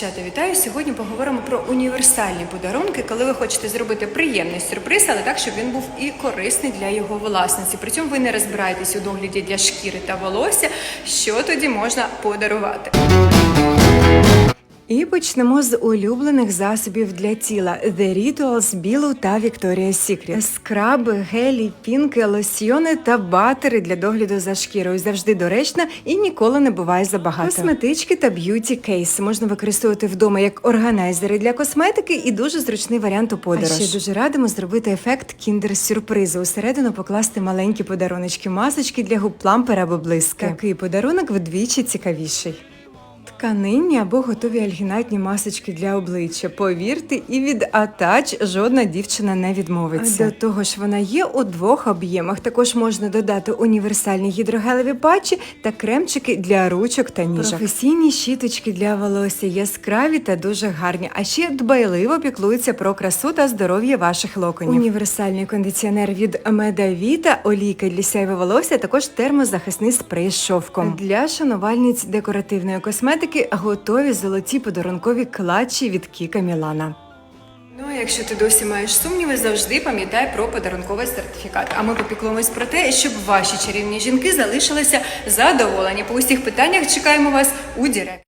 Дівчата, вітаю! Сьогодні поговоримо про універсальні подарунки, коли ви хочете зробити приємний сюрприз, але так, щоб він був і корисний для його власниці. При цьому ви не розбираєтесь у догляді для шкіри та волосся, що тоді можна подарувати. І почнемо з улюблених засобів для тіла The Rituals, Білу та Victoria's Secret. Скраби, гелі, пінки, лосьйони та батери для догляду за шкірою завжди доречна і ніколи не буває забагато. Косметички та б'юті кейси можна використовувати вдома як органайзери для косметики і дуже зручний варіант у подорож. А ще дуже радимо зробити ефект кіндер-сюрпризу. Усередину покласти маленькі подаруночки, масочки для губ плампер або блиски. Такий подарунок вдвічі цікавіший. Тканинні або готові альгінатні масочки для обличчя. Повірте, і від атач жодна дівчина не відмовиться. До того ж, вона є у двох об'ємах. Також можна додати універсальні гідрогелеві патчі та кремчики для ручок та ніжок. Професійні щіточки для волосся яскраві та дуже гарні. А ще дбайливо піклуються про красу та здоров'я ваших локонів. Універсальний кондиціонер від Медавіта, олійка для сяйва волосся, також термозахисний спрей з шовком. Для шанувальниць декоративної косметики готові золоті подарункові клатчі від Кіка Мілана. Ну, а якщо ти досі маєш сумніви, завжди пам'ятай про подарунковий сертифікат. А ми попіклуємось про те, щоб ваші чарівні жінки залишилися задоволені. По усіх питаннях чекаємо вас у Дірект.